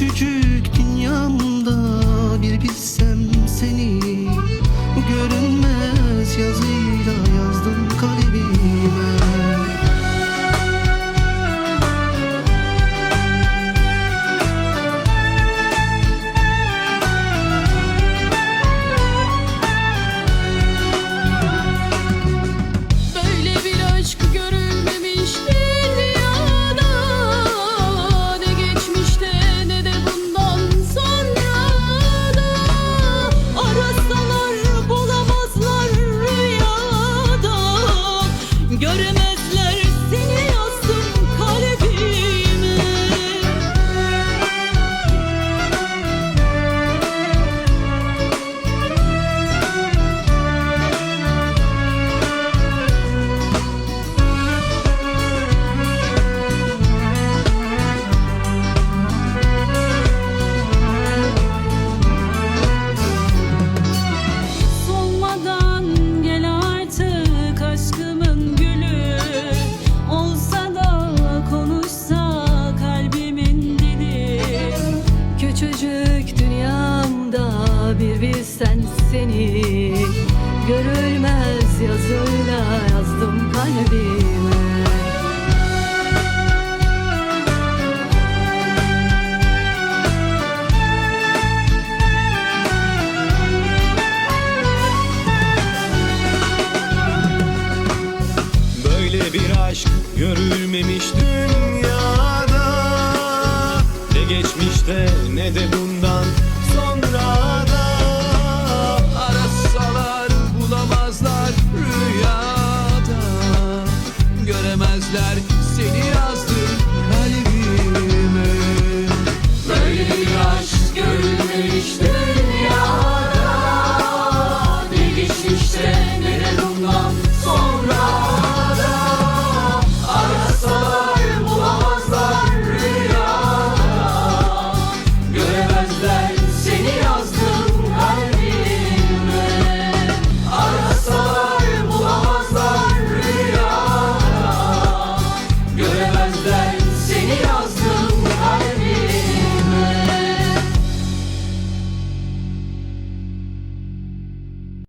küçücük. büyük dünyamda bir bilsen seni. Görülmez yazıyla yazdım kalbime Böyle bir aşk görülmemiştim geçmişte ne de bundan.